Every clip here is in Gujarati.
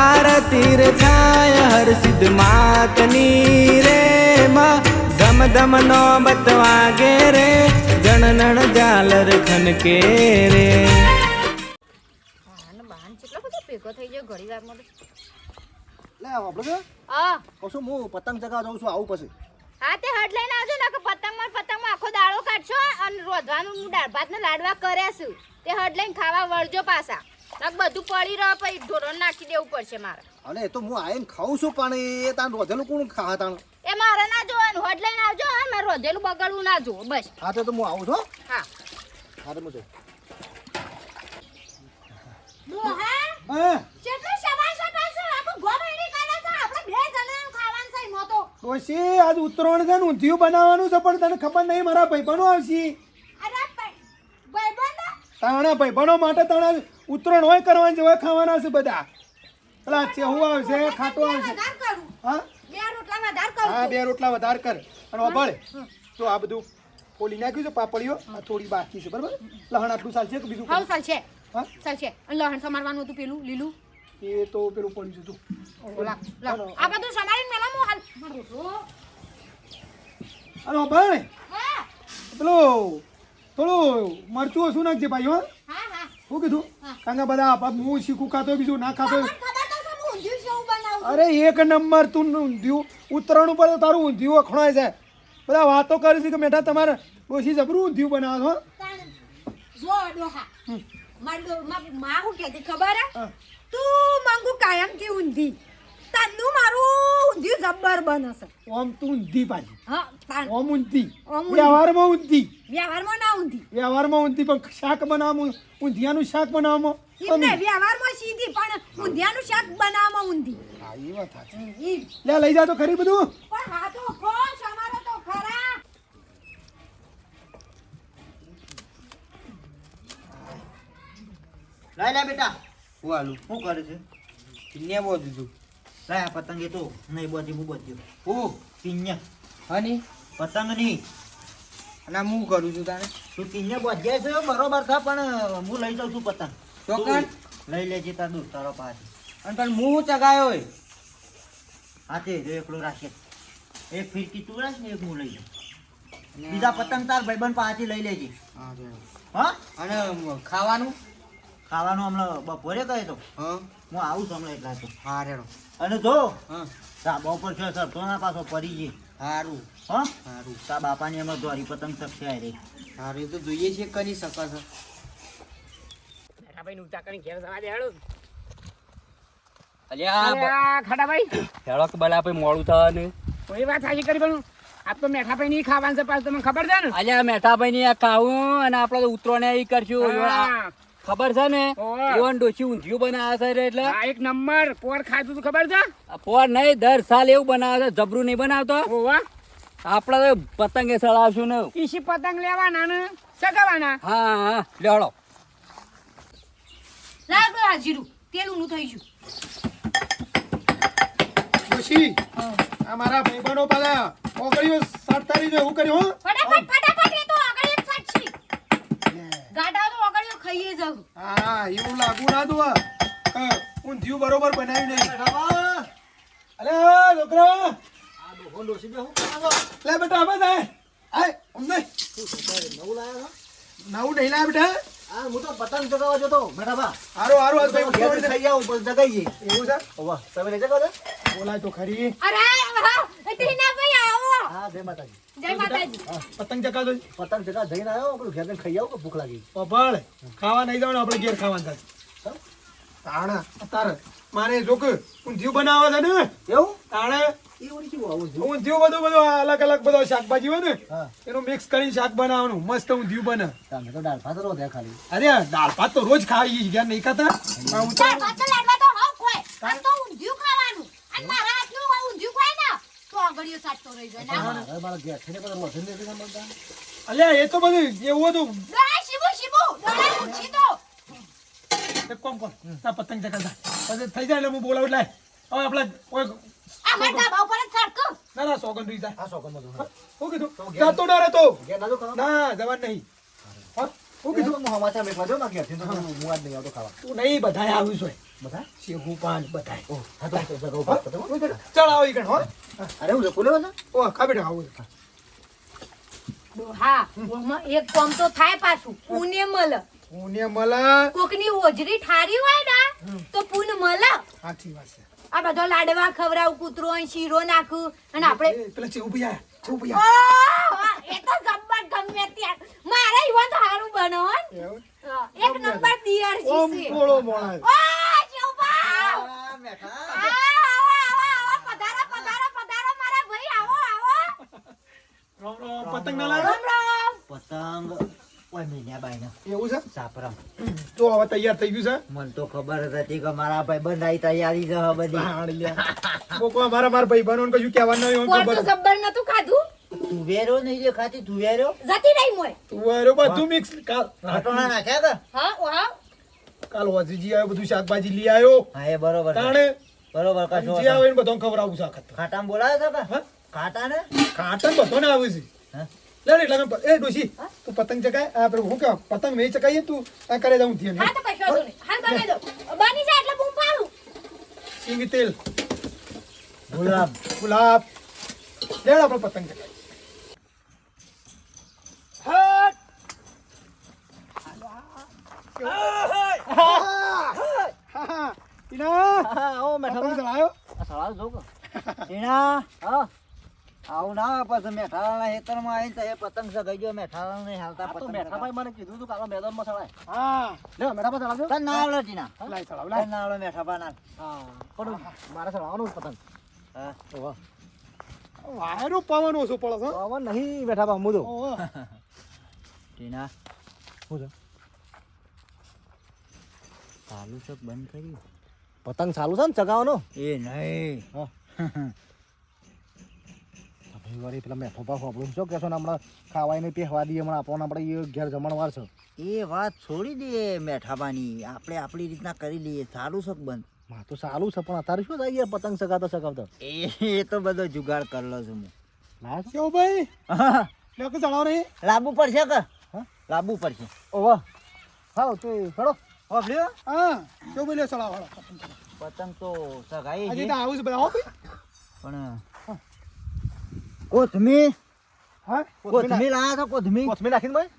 આરતી રે થાય હર સિદ્ધ માતની રે માં ધમ ધમ નો બતવાગે રે જણનણ ઝાલર ખનકે રે ભેગો થઈ ગયો ઘડી વારમાં તો. લે આપણે હા કશું હું પતંગ ચગાવવા જાઉં છું આવું પછી હા તે હટ લઈને આવજો ને કે પતંગમાં પતંગમાં આખો દાળો કાઢશો અને રોધવાનું હું દાળ ભાતને લાડવા કર્યા છું તે હટ લઈને ખાવા વળજો પાછા. બધું પડી રહ્યો પછી ઢોરણ નાખી દેવું પડશે મારે. અને એ તો હું આવીને ખાઉં છું પણ એ તાણ રોધેલું કોણ ખા તાણ? એ મારે ના જોવાનું હટ લઈને આવજો હા મારે રોધેલું બગડવું ના જોવો બસ. હા તો તો હું આવું છું હા. હા. તો હું મોતો ડોશી આજ ઉત્તરાયણ છે ને ઊંધિયું બનાવવાનું છે પણ તને ખબર નહીં મારા ભાઈબંધો આવશે. ભાઈબંધ ભાઈ ભાઈબંધો માટે તાણા ઉતરણ હોય કરવાની છે હોય ખાવાના છે બધા. પેલા ચેહુ આવશે ખાટો આવશે. હા? બે રોટલા વધાર કરું હા બે રોટલા વધારે કર. અને વભાળે તો આ બધું ફોલી નાખ્યું છે પાપડીઓ. આ થોડી બાકી છે બરાબર? લહણ આટલું ચાલશે કે બીજું કોઈ? ચાલશે હા? ચાલશે અને લહણ સમારવાનું હતું પેલું લીલું? એ તો પેલું પડ્યું છે તું આ બધું સમારીને મેલા મો હાલ. અને વભાળે પેલું થોડું મરચું ઓછું નાખજે ભાઈ હો. શું કીધું? કારણ કે બધા હું શીખું ખાતો બીજું ના ખાતો. અરે એક નંબર તું ઊંધિયું. ઉત્તરાયણ ઉપર તારું ઊંધિયું અખણાય છે. બધા વાતો કરી છે કે બેઠા તમારે ડોસી જબરું ઊંધિયું બનાવો છો જો ખબર. તું મંગુ કાયમથી ઊંધી તાનું મારું ઊંધિયું જબ્બર બન હશે. ઓમ તું ઊંધી પાછી. હા તાણ ઓમ ઊંધી. ઓમ વ્યવહારમાં ઊંધી. વ્યવહારમાં ના ઊંધી. વ્યવહારમાં ઊંધી પણ શાક બનાવવામાં ઊંધિયાનું શાક બનાવવામાં એમને વ્યવહારમાં સીધી પણ ઊંધિયાનું શાક બનાવવામાં ઊંધી. હા એ વાત સાચી. લે લઈ જા તો ખરી બધું. પણ હા તો ખોશ અમારો તો ખરા. લઈ લે બેટા. હું આલું. શું કરે છે? કિન્યા બહુ દીધું. લાય પતંગ એ તો નહીં બધી હું બધી હું કિન્યા હની પતંગ નહીં અને હું કરું છું તારે તું કિન્યા બધ્યા છે બરોબર છે પણ હું લઈ જાઉં છું પતંગ ચોકન લઈ લેજે તાર દૂર તારો પાસે અને પણ હું ચગાયો હોય હાથે જો એકલો રાખે એક ફિરકી તું રાખ ને એક હું લઈ જાઉં બીજા પતંગ તાર ભાઈબંધ પાસેથી લઈ લેજે હા અને ખાવાનું ખાવાનું હમણાં બપોરે કહે તો હા હું આવું છું હમણાં એટલા તો. હા રેડો. અને જો હા. ધાબા ઉપર છે સરતો ના પાછો પડી જઈ સારું હા? સારું તા બાપાની એમાં દોરી પતંગ શકશે રે સારું એ તો જોઈએ છે કરી શકો છો. અલ્યા ખડાભાઈ હેળો કે બલા પછી મોડું થવા ને કોઈ વાત સાચી કરી પણ આ તો મેઠાભાઈ નહીં ખાવાનું છે પાછું તમને ખબર છે ને? અલ્યા મેઠાભાઈ ની આ ખાવું અને આપડે તો ઉતરો ને ઈ કરશું. ખબર છે ને. એવન ડોશી ઊંધિયું બનાવે છે એટલે. એક નંબર. પોર ખાધું તું ખબર છે? પોર નહીં દર સાલ એવું બનાવે છે. જબરું નહીં બનાવતો. આપડે તો પતંગે ચડાવશું ને ઈસી પતંગ લેવાના ને? સગાવાના? હા હા. લેવડો. લાગો આ જીરું. તેલ ઊનું થઈ ગયું. ડોશી આ મારા ભાઈબંધો પાલા ઓગળ્યું સાડતારી ને હું કર્યું હો. ફટાફટ ફટાફટ એ તો સાચી ગાડા તો આગળ ખાઈએ જાવ હા એવું લાગુ ના દો. ઊંધિયું બરોબર બનાવ્યું નહીં. અરે કરાવો લે બેટા હવે જાય. આય અમને. નવું નહીં લાયા બેટા. હા હું તો પતંગ ચગાવવા જતો બેટા બા હારો હારો હાલ ભાઈ દે. ખાઈ આવું બસ જગાઈએ એવું છે? ઓવા તમે લઈ જગો બોલાય તો ખરી. અરે હા હા જય માતાજી. જય માતાજી. હા, પતંગ ચકાવતો પતંગ ચગા જઈને આવ્યો પેલું ઘેર ખાઈ આવું કે ભૂખ લાગી? પભળ ખાવા નહીં જવાનું આપણે ઘેર ખાવાનું થાય. તાણા તારે મારે જોક ઊંધિયું બનાવે છે ને? એવું? તાણે એ ઓલી શું આવું છે? ઊંધિયું બધું બધું અલગ અલગ બધો શાકભાજી હોય ને એનું મિક્સ કરીને શાક બનાવવાનું મસ્ત ઊંધિયું બને. તમે તો દાળ ભાત ખાલી અરે દાળ ભાત તો રોજ ખાઈ ગયા નહીં ખાતા. આ ભાત તો લાડવા તો હાવ ખોય તો ઊંધિયું ખાવાનું. અને મારા હાથનું હોય ઊંધિયું ખાય ને તો સાચતો રહી જાય. ના. હવે મારા ઘેર થઈને બધા રોધન નથી ના મળતા અલ્યા એ તો બધું એવું હતું. દોડા શીબુ શીબુ દોડા પૂછી તો એક કોમ કોમ તા પતંગ ચકાવતા પછી થઈ જાય એટલે હું બોલાવું એટલે હવે આપણે કોઈ આ ધાબા ઉપર જ સડકું ના ના સોગંદ રહી જાય. આ બધું શું કીધું? જાતો ખાવા ના જવાન નહીં. હા હું કીધું સમાચાર મેકવા દો ના ઘેરથી તો હું આજ નહીં આવતો ખાવા. તું નહીં બધાય આવ્યું છે બધા? શેહુ પાન બધાય. ઓહ હા તો જગો હા? પતંગ ચાલ આવો ઈ હો. અરે હું જકો લેવા ઓ ખા બેટા આવું હા એક કામ તો થાય પાછું પુણે મલ. પુણ્ય મલ. કોકની હોજરી ઠારી હોય ને તો પુન મલ. સાચી વાત છે. આ બધો લાડવા ખવડાવ કૂતરો અહીં શીરો નાખું અને આપણે પેલા ચેવું ભઈ ચેવું ભઈ આયા. ઓહ, એ તો જબ્બર ગમે ત્યાં મારે ઈવન તો હારું બનો? એક નંબર દિયર ઓમ છે. મોણા ઓ ઓહ, આ મેઠા. આવો, આવો, આવો, આવો, પધારો, પધારો, પધારો, મારા ભાઈ, આવો, આવો. રોમ રોમ પતંગ ના લાવ રોમ રોમ. પતંગ. ઓય એવું છે? સાપરમ જો હવે તૈયાર થઈ ગયું મને તો ખબર જ હતી કે મારા ભાઈ બંધાઈ તૈયારી છે બધી. કોકો અમારા મારા ભાઈબંધોને કશું કહેવાનું નહીં તો ખબર જબ્બર નતું ખાધું? તુવેરો નહીં જે ખાતી તુવેરો જતી રહી મોય. તું હારો બધું મિક્સ કાલ ઘટોણા નાખ્યા કે હા વાહ કાલ વાજીજી આવ્યો બધું શાકભાજી લઈ આવ્યો. હા એ બરોબર. તાણે બરોબર કશો જે આવે એને બધાને ખબર આવું વખત. ખાટામાં બોલાવે છે કે હા? ખાટા ને ખાટન બધાને આવે છે. હા? લે લે, એટલે એ ડોશી તું પતંગ ચકાય આ પેલું હું કહેવાય, પતંગ નહીં ચકાઈએ તું? આ કરે જાઉં ધ્યાન હા તો વાંધો નહીં. હાલ બનાવી દો બની જાય એટલે બૂમ પાડું. સિંગ તેલ. ગુલાબ. ગુલાબ. લે આપણે પતંગ ચકાય હટ! હા, હા. ઈના, આવો હા ના પછી મેઠાલાના ખેતરમાં આવીને તો એ પતંગ સગાઈ ગયો મેઠાલાલ નહીં હાલતા પતંગ મેઠાભાઈ મને કીધું તું કાલે મેદાનમાં ચડાય હા. લે, મેઠા પર ચલાવજો. તને ના આવડે ટીના લાઈ ચડાવ લાઈ ના આવડે મેઠાભા ના પણ મારે ચડાવવાનું પતંગ હા વાયરો પવન ઓછો પડે છે પવન નહીં બા મુદો ટીના શું છે ચાલુ છે બંધ કર્યું પતંગ ચાલુ છે ને ચગાવવાનો? એ નહીં. ભાઈ વાળી પેલા મેઠો પા આપણું શું કહેશો ને હમણાં ખાવાય નહીં પહેવા દઈએ હમણાં આપણને આપણે ઘેર જમણવાર છે. એ વાત છોડી દઈએ મેઠાબાની. આપણે આપણી રીતના કરી લઈએ સારું છે બંધ? માં તો સારું છે પણ અત્યારે શું થાય પતંગ સગાવતા સગાવતા એ તો બધો જુગાડ કરેલો છું હું. ના કેવું ભાઈ? કે નહીં લાવવું પડશે કે? લાવવું પડશે. ઓવા. હા તો હેડો હોભળ્યો હા ભાઈ લે ચલાવો હાલો. પતંગ તો સગાઈ હજી તો આવું છે બધા હો ભાઈ. પણ કોથમીર? હા? કોથમીર લાયા તો કોથમીર? કોથમીર નાખીને ભાઈ?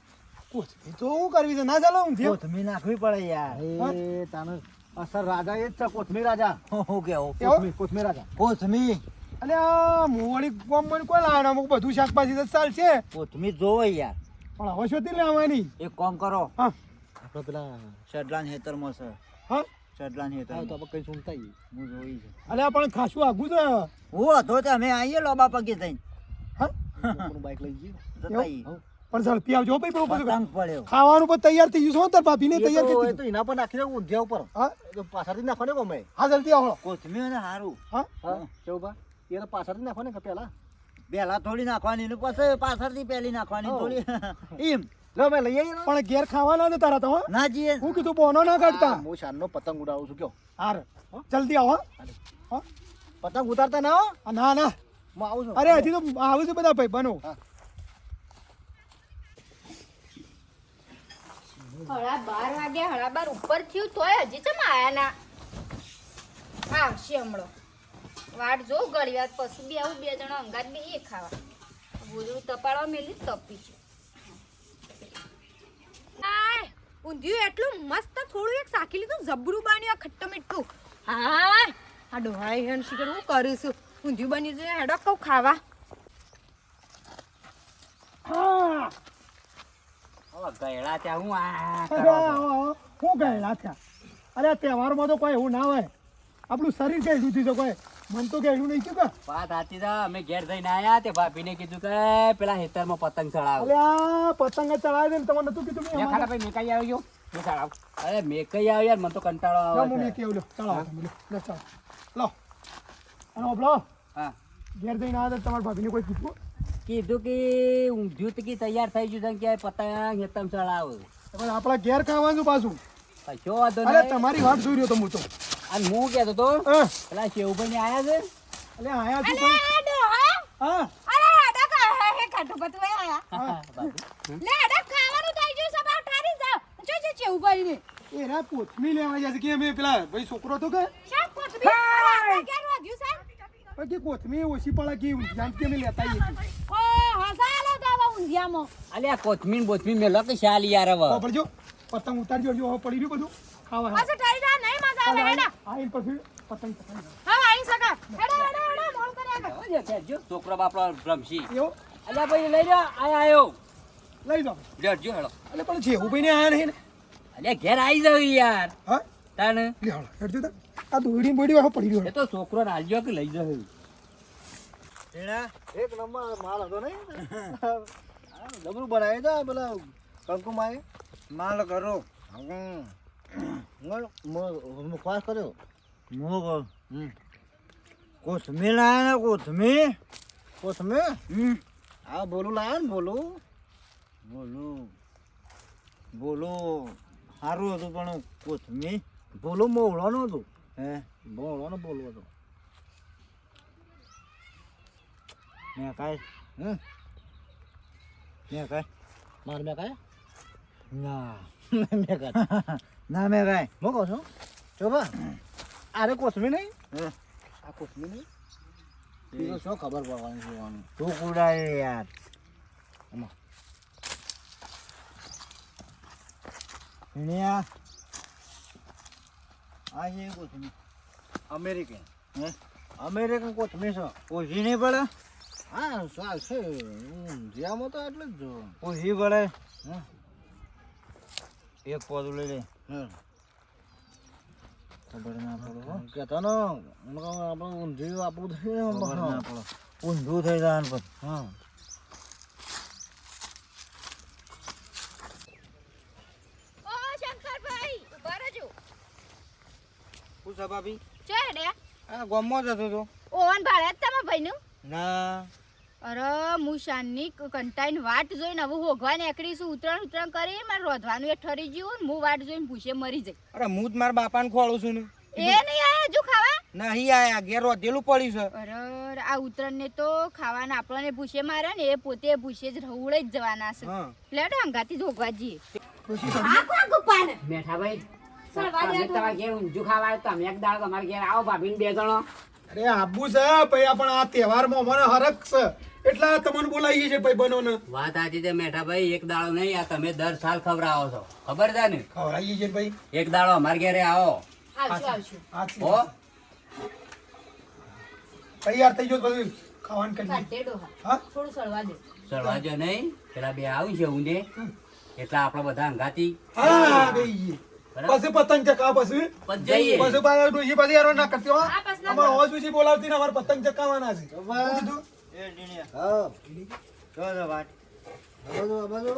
કોથમી તો શું કરવી છે? ના ચાલો હું કોથમી નાખવી પડે યાર. એ તાને અસર રાજા એ જ છે કોથમીર રાજા. હું કેવું? કોથમી કોથમી રાજા. કોથમી અને આ મોવાળી ગામમાં કોઈ લાવવાનું અમુક બધું શાકભાજી તો ચાલશે. કોથમી જોવો યાર. પણ હવે શોધી લેવાની. એક કામ કરો. હા. આપણે પેલા શેડલાન હેતરમાં છે. હા? શેડલાન હા તો આપણે કઈ સુનતા હું જોઈ છે. અલ્યા પણ ખાસું આગું છે. હું હતો તો અમે આવીએ લોબા પગે થઈને. હા? બાઈક લઈ જઈએ. પણ ઝડપી આવજો ભાઈ પેલું બધું. પડ્યો. ખાવાનું પણ તૈયાર થઈ ગયું તાર ભાભીને એ તૈયાર કરી તો એના પર નાખી દે ઊંધિયા ઉપર. હા? તો પાછળથી નાખો નાખવાનું ગમે? હા જલ્દી આવો કોથમીર ને સારું હા? હા. કેવું બા? એ તો પાછળથી નાખો ને પેલા પહેલા થોડી નાખવાની ને પછી પાછળથી પહેલી નાખવાની થોડી. એમ. લો લઈ આવીએ પણ ઘેર ખાવાના ને તારા તો ના જીએ. હું કીધું બોનો ના કાઢતા. હા, શાનનો પતંગ ઉડાવું છું કયો. હાર જલ્દી આવો હો. પતંગ ઉતારતા ના હો? ના ના. હું આવું છું. અરે હજી તો આવું છું બધા ભાઈ બનો હળા બાર વાગ્યા હળા બાર ઉપર થયું તોય હજી ચમ આયા ના આવશે હમણાં. વાટ જો ઘડી વાર પછી બે આવું બે જણા અંગાત બે એ ખાવા. ગોદડું તપાડવા મેલી તપી છે આય ઊંધિયું એટલું મસ્ત થોડું એક સાકી લીધું જબરું બન્યું આ ખટ્ટું મીઠું. હા આ ડોહાઈ હેન શીખર હું કરીશું ઊંધિયું બની છે હેડો કહું ખાવા. હા. ગયડા ત્યાં હું આ ગયેલા થયા. અરે તહેવારમાં તો કોઈ એવું ના હોય. આપણું શરીર કઈ સુધી છે કોઈ? મન તો કહેલું નહીં થયું કે. વાત સાચી છે અમે ઘેર જઈને આયા તે ભાભીને કીધું કે પેલા હેતરમાં પતંગ ચડાવ. અરે પતંગ ચડાવે ને તમને નતું કીધું મેં ખાડા ભાઈ મેકાઈ આવ્યો. મેં ચડાવ અરે મેકાઈ આવ્યો યાર મને તો કંટાળો આવે હું છે. આવ્યો ચડાવ તમે લો લો લો. અને ઓબલો હા. ઘેર જઈને આવે તો તમારા ભાભીને કોઈ કીધું? કીધું કે હું તો કે તૈયાર થઈ ગયું કે પતંગ હેતમ ચડાવ. પણ આપણા ઘેર ખાવાનું પાછું. કશો વાંધો અરે તમારી વાત જોઈ રહ્યો તો હું તો. અને હું કહેતો તો હા પેલા શેવભાઈ ને આયા છે? અલે આયા છું હા અરે આડા કા હે કાટુ બતુ આયા. લે આડા ખાવાનું થઈ ગયું સબ ઠારી કેવું ભાઈ ને એના કોથમી લેવા જશે કે અમે પેલા ભાઈ છોકરો તો કે? શા ઘેર વાગ્યું છે? પણ કે કોથમી ઓછી પડે કે જાણ કે અમે લેતા છીએ. ઓ હસાલો દાવા ઊંધિયામાં. અલ્યા કોથમીર બોથમીર મેલો કે શાલ યાર હવે. પતંગ ઉતારજો જો હવે પડી રહ્યું બધું. ખાવા પાછું ઠરી જા, નહીં આવે, હેડા. આ પછી પતંગ પતંગ હા, આઈ શકા. હેડા, હેડા, હેડા, મોડું કર્યા કર. છોકરો બાપડો ભ્રમશી એવો? અલ્યા ભાઈ લઈ જા આય આયો. લઈ જાઓ. લેજો હેડો. એટલે પણ જેવું ભાઈ ને આયા નહીં ને? ઘેર આવી જાવ યાર. હા? તાને લે હાલો હેડજો તા આ દોડી બોડી હવે પડી એ તો છોકરો રાજ્યો કે લઈ જાવ એના એક નંબર માલ હતો નહીં? ડબરું બનાવી દો પેલા કંકુમાએ. માલ કરો. હમ. મુખવાસ કર્યો મોગો કોથમીર લાયા ને કોથમીર કોથમીર આ બોલું લાયા ને બોલું બોલું બોલું સારું હતું પણ કોથમીર બોલું મોવળવાનું હતું હે ને બોલવો હતો મેં કાંઈ હમ મેં કાંઈ મારે મેં કાંઈ ના ના મેં ભાઈ હું કહું છું? જો બા આરે કોથમીર નહીં? હે? આ કોથમીર નહીં? બીજો શું ખબર પડવાની છે આનું? તું કુડાય યાર. અહીંયા આ છે કોથમીર. અમેરિકન. હે? અમેરિકન કોથમીર છે. ઓછી નહીં પડે? હા છે. ઊંધિયામાં તો એટલે જ જો. ઓછી પડે? હે? એક પોદું લઈ લે. ખબર ના પડે. કહેતા ને આપણે ઊંધિયું આપણું થઈ ખબર ના. પડે. ઊંધું થઈ જાય પછી. હા. ઓ, શંકરભાઈ, ઊભા રહેજો. શું છે ભાભી? ચો આ ગોમો જતો તો ઓવન ભાડે તમારા ભાઈનું? ના. અરે હું શાનની કંટાઈને વાટ જોઈને હવે હોગવા નીકળીશું ઉતરણ ઉતરણ કરી મારે રોધવાનું એ ઠરી ગયું ને હું વાટ જોઈને ભૂસે મરી જઈ અરે હું જ મારા બાપાને ખોળું છું ને. એ નહીં આયા હજુ ખાવા? નહીં આયા ઘેર રોધેલું પડ્યું છે. અરે આ ઉતરણને તો ખાવાના આપણને ભૂસે મારે ને એ પોતે ભૂસે જ રહુડે જ જવાના છે. પ્લેટ હંગાથી જ હોગવા જઈએ. બેઠા ભાઈ તમે ઘેર ઊંધું ખાવા તમે એક દાડો તમારા ઘેર આવો ભાભી બે જણો. અરે આબુ છે ભાઈ પણ આ તહેવારમાં મને હરખ છે. એટલે તમને બોલાવીએ છે ભાઈ બનોને. વાત સાચી છે મેઠા ભાઈ એક દાડો નહીં આ તમે દર સાલ ખવડાવો છો. ખબર છે ને? ખવડાવીએ છે ભાઈ. એક દાડો અમારા ઘેરે આવો. તૈયાર થઈ ગયો બધું ખાવાનું કરી હા થોડું સળવા દે. ચડવાજો નહીં. પેલા બે આવી છે ઊંધે. એટલે આપણે બધા અંગાતી હા પછી પતંગ ચકાવ પછી. પછી જઈએ. પછી પાછી ના કરતી હો. હા, અમારે હોજ પછી બોલાવતી ને અમારે પતંગ ચકાવાના છે. હા જો જો.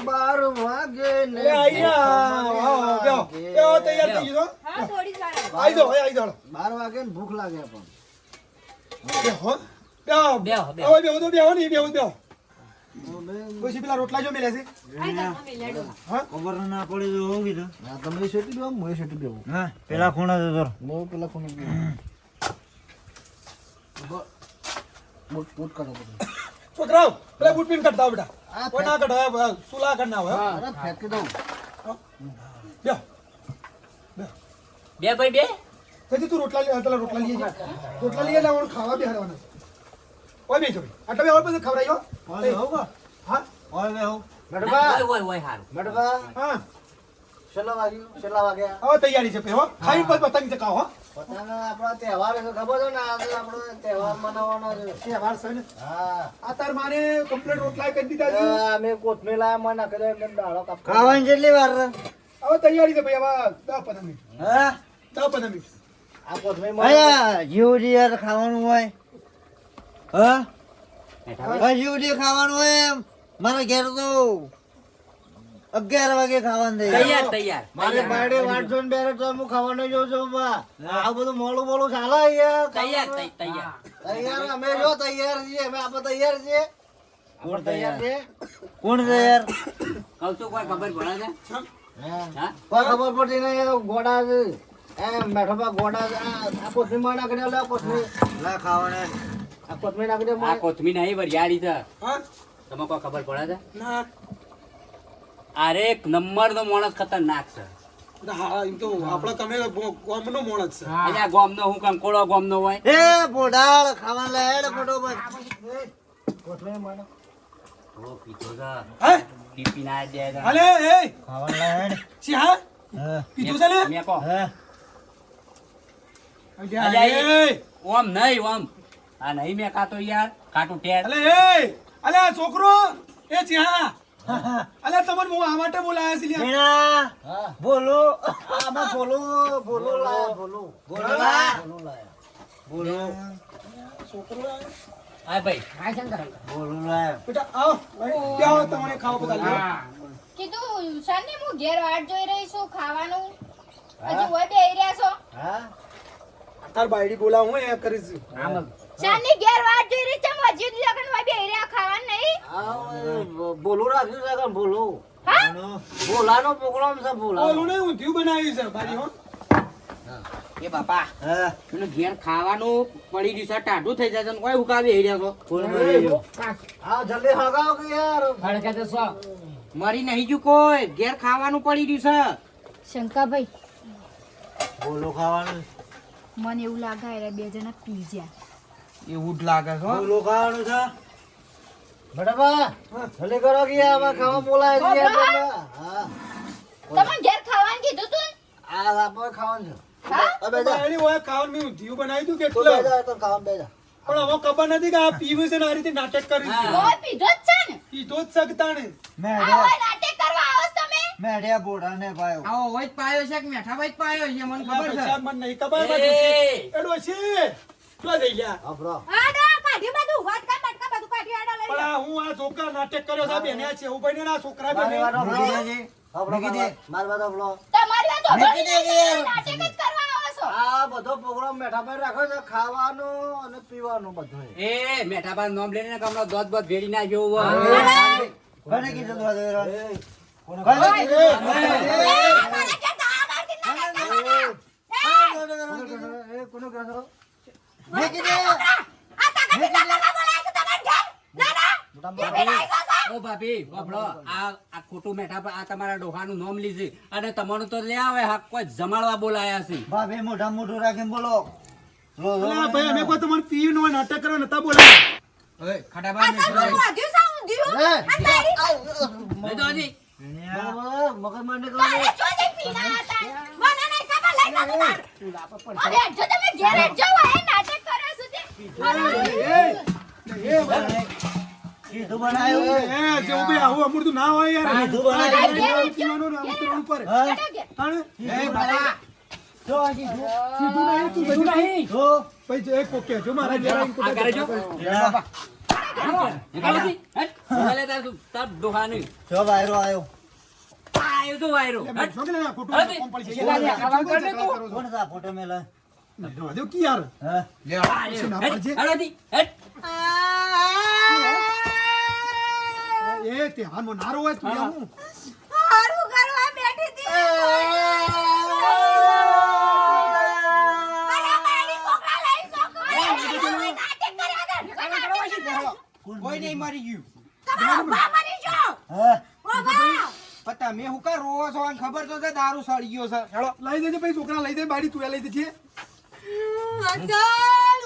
બાર વાગે ને બેહો બેહો તૈયાર થઈ ગયો હા થોડી જ આવી જાઓ બાર વાગે ને ભૂખ લાગે પણ બેહો બેહો બેહો, બેહો. બેહો તો બેહો નહીં બેહો તો બેહો પછી પેલા રોટલા જો મેલ્યા છે હા ખબર પડી તો હું કીધું હા, તમે શેટી દો હું શેટી દેવું હા પેલા ખૂણા બહુ પેલા કોને બૂટ બૂટ કરો બધું. છોકરાઓ પેલા બૂટ પીન કરતા આવો બેટા કોઈ ના કઢાય સુલા કર ના હોય. અરે ફેંકી દઉં. બેહો. બે ભાઈ બે? તેથી તું રોટલા લે- પેલા રોટલા લઈએ. રોટલા લઈએ લાવવાનું ખાવા બેહાડવાના ઓય બેજો આટલા બે ઓર પછી ઓય કા? હા? ઓય બે. હોય, હોય, હારું. મેડબા હા. છેલ્લા વાગ્યું છેલ્લા વાગ્યા. હવે તૈયારી છે ભાઈ હો. ખાઈ પછી પતંગ ચકાવો હો. પોતાના આપણા તહેવાર છે ખબર છે ને? આજે આપણો તહેવાર મનાવવાનો છે. તહેવાર છે ને? હા. આ તાર માને કમ્પ્લીટ રોટલા કરી દીધા છે. અમે કોથમીર લાયા મને નાખી દો એમને કાપ ખાવાની કેટલી વાર હવે તૈયારી છે ભાઈ હવે દસ પંદર મિનિટ. હા? દસ પંદર મિનિટ. આ કોથમીર અયા યાર ખાવાનું હોય. હા? ભાઈ ખાવાનું હોય એમ. મારા ઘેર તો અગિયાર વાગે ખાવાનું થઈ તૈયાર તૈયાર. મારે બાયડે વાટ જોઈને બેરે તો હું ખાવાનું જોઉં છું બા. આ બધું મોડું મોડું ચાલે યાર તૈયાર તૈયાર. તૈયાર અમે જો તૈયાર છીએ અમે આપણે તૈયાર છીએ. કોણ તૈયાર છે? કોણ છે કહું છું કોઈ ખબર પડે છે? હા. હા? કોઈ ખબર પડતી નહીં ગોડા છે. એ મેઠોબા ગોડા છે. આ કોથમીરમાં નાખી દે આ કોથમીર. લા ખાવાના. આ કોથમીર નાખી દે આ કોથમીર નહીં વરિયાળી છે. હા. તમે કોઈ ખબર પડે છે? ના. અરે એક નંબર નો માણસ ખતરનાક છે. હા એમ તો આપણે તમે ગામનો મોણસ છે. અહીંયા ગોમ નો હું કંકોડો ગોમ નો હોય. એ બોડાળ ખાવા લાયડ ફટોફટ ઓ પીતો હે? ટીપી ના દે અલે એ ખાવા લાયડ સી હા? હા. પીધું લે? મેં કહો. હા. અલ્યા, અલ્યા, એ ઓમ નહીં ઓમ. આ નહીં મેં કાતો યાર. કાટું ટેર અલે એ અલે આ છોકરો એ ચિહા અલે તમને હું આ માટે બોલાયા છે લ્યા. બોલો. આમાં બોલો બોલો લાયા બોલો. બોલો લાયા. બોલો લાયા. ભાઈ. હા શંકર બોલો લાયા. બેટા આવો આવો, તમને ખાવા બધા લ્યો. કીધું શાની હું ઘેર વાટ જોઈ રહી છું ખાવાનું. હજી હોય આઈ રહ્યા છો. હા? તાર બાયડી બોલા હું એ કરીશ શાની ઘેર વાત જોઈ રહી છે મસ્જિદ લગન હોય બેહી રહ્યા ખાવાનું નહીં. બોલું બોલો રાખ્યું છે કે બોલો. હા? બોલાનો પ્રોગ્રામ છે બોલા બોલું નહીં હું થયું બનાવ્યું છે બારી હો. એ બાપા હા. ઘેર ખાવાનું પડી ગયું છે ટાઢું થઈ જાય કોઈ હુકાવી હઈ રહ્યા છો હા જલ્દી હગાવ કે યાર? મરી નહીં ગયું કોઈ ઘેર ખાવાનું પડી ગયું છે. શંકાભાઈ. બોલો ખાવાનું. મને એવું લાગે એટલે બે જણા પી ગયા એવું જ લાગે છે હો. બોલો ખાવાનું છે? બરાબર? ભલે કરો કે આમાં ખાવા બોલાય છે. હા. તમે ઘેર ખાવાનું કીધું તું આ લાપો ખાવાનું છે. જા ખાવાનું મેં હતું તું કેટલું? બે તો ખાવાનું પણ હવે ખબર નથી કે આ પીવું છે ને આ રીતે નાટક કરી છે પીધો જ છે ને. પીધો જ શકતા ને આ નાટક મેઢિયા બોડા ને ભાઈ આવો હોય પાયો છે કે મેઠાભાઈ જ પાયો છે? મને ખબર છે. મને નહીં ખબર એ! એ ડોશી ક્યાં જઈ ગયા આપરો આડો કાઢી બધું વાટકા બટકા બધું કાઢી આડો લઈ પણ આ હું આ છોકરા નાટક કર્યો છે આ બેને આ છેવું ભાઈ છોકરા મારી આપરો આપરો મારી વાત આપરો તમારી વાત મૂકી દે કે યાર. નાટક જ કરવા આવો છો. આ બધો પ્રોગ્રામ મેઠાભાઈ રાખ્યો છે ખાવાનો અને પીવાનો બધો એ મેઠા બા નોમ લઈને કમનો દોધ બોત ભેડી નાખ્યો હોય. કોને કીધું તું ખોટું મેઠા આ તમારા ડોહાનું નામ લીધું. અને તમારું તો લે આવે હા કોઈ જમાડવા બોલાયા છે. ભાભી મોઢા મોઢું રાખીને બોલો. ભાઈ અમે કોઈ તમારે પીવું હોય નાટક કરવા નતા બોલાયા. ઓય, ખાટાભાઈ મગજમાં ના હોય યાર. જો હજી જો. સીધું નહીં તું બધું નહીં. જો. ભાઈ જે કોકે જો મારા કરે જો. તાર જો વાયરો આ આવ્યો તો વાયરો. કે. કોણ છે ફોટો મેલે રહેવા દો યાર નારો હોય તું હું હારું કરવા બેઠી હતી હતા કોઈ નહીં મરી ગયું તમારો બા મરી ગયો તમે હું કા રોવો છો અને ખબર તો છે દારૂ સળી ગયો છે. હેડો લઈ દેજે ભાઈ છોકરા લઈ દે બાડી તું લઈ દેજે અસલ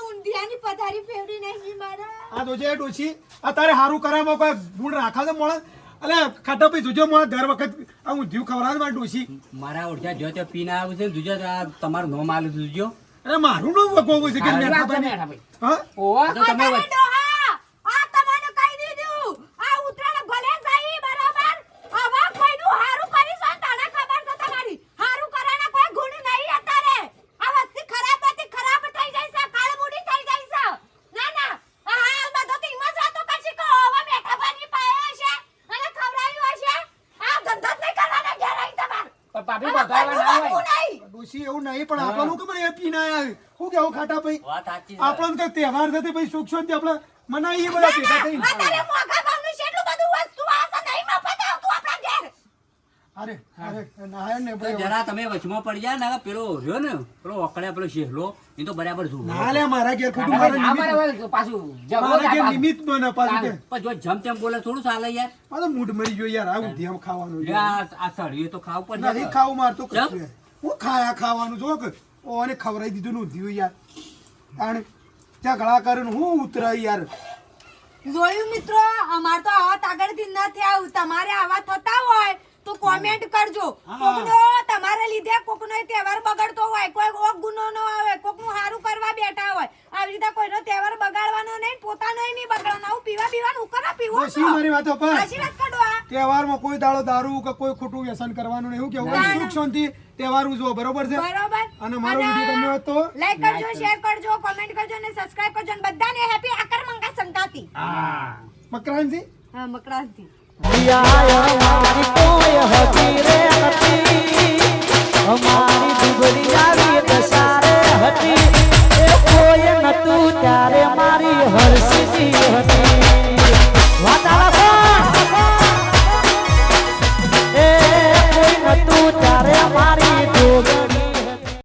ઊંધિયાની પથારી ફેવરી નહીં મારા. આ જોજે ડોશી આ તારે હારું કરાવમાં કોઈ ગુણ રાખા તો મળે? અલે ખાટા પી જોજો મને દર વખત આ હું ધ્યું ખવડાવે મારી ડોશી. મારા ઓળખ્યા જો તે પીને આવ્યું છે જોજો આ તમારું નો માલ છે જોજો. અરે મારું નો વગોવું છે કે મેં ખબર નહીં હા? ઓ તમે તમે વચ્ચે- ડોહા આ તમને કહી દીધું આ ઉતરાણ ભલે જાય બરાબર હવે કોઈનું હારું કરીશ તો તને ખબર છે તમારી હારું કરવાના કોઈ ગુણ નહીં અત્યારે આ વસ્તી ખરાબ હતી ખરાબ થઈ જાય છે કાળમુડી થઈ જાય છે ના ના આ હાલ બધો તો ઈમાં જ વાતો કરશે કે હવે મેઠા બની પાયો હશે અને ખવડાવ્યું હશે આ ધંધો જ નહીં કરવાના ઘેર આવી તમાર પણ પાપી આમાં બધાવા ના કોઈનું હોય. વાગવું નહીં. ડોશી એવું નહીં પણ આપણને ખબર એ પીને આયા શું કેવું ખાટા ભાઈ. આપણને કઈ તહેવાર થતી ભાઈ સુખ શાંતિ આપણે મનાઈએ બધા ભેગા થઈ અત્યારે મોંઘા ભાવનું છે એટલું બધું વસ્તુ આ છે નહીં મફત આવતું આપણા ઘેર. અરે અરે ના ને ભાઈ જરા તમે વચમાં પડી જાય ને પેલો રહ્યો ને પેલો ઓકળે પેલો શેહલો એ તો બરાબર જોવો. ના લે મારા ઘેર ખોટું મારે પાછું મારા ઘેર નિમિત્ત બને પાછું પણ જો જમ તેમ બોલે થોડું ચાલે યાર. આ મૂડ મરી ગયો યાર આ ઉધીમ ખાવાનું આ સળિયું તો ખાવ પડે નથી ખાવું માર તો કશું હું ખાયા ખાવાનું જો કે ઓને ખવરાઈ દીધું ને યાર. તાણે ઝઘડા કરીને હું ઉતરાય યાર. જોયું મિત્રો અમાર તો આવા તાગડથી ન થયા તમારે આવા થતા હોય તો કોમેન્ટ કરજો. કોકનો તમારે લીધે કોકનો તહેવાર બગડતો હોય. કોઈ કોક ગુનો ન આવે કોકનું સારું કરવા બેઠા હોય. આવી રીતે કોઈનો તહેવાર બગાડવાનો નહીં પોતાનો નહીં બગાડવાનો. આવું પીવા પીવાનું કરો પીવો મારી વાતો પર. આશીર્વાદ તહેવારમાં કોઈ દાડો દારૂ કે કોઈ ખોટું વ્યસન કરવાનું નહીં. એવું કેવું સુખ શાંતિ તહેવાર ઉજવો બરોબર છે? બરોબર. અને મારો વિડિયો ગમ્યો હોય તો લાઈક કરજો શેર કરજો કોમેન્ટ કરજો અને સબસ્ક્રાઇબ કરજો અને બધાને હેપી આકર મંગા સંક્રાંતિ હા. મકરાંતિ હા મકરાંતિ મારી કોઈ હતી રે હતી અમારી દુબળી આવી દસારે હતી એ કોઈ નતું ત્યારે મારી હરસી હતી ત્યારે અમારી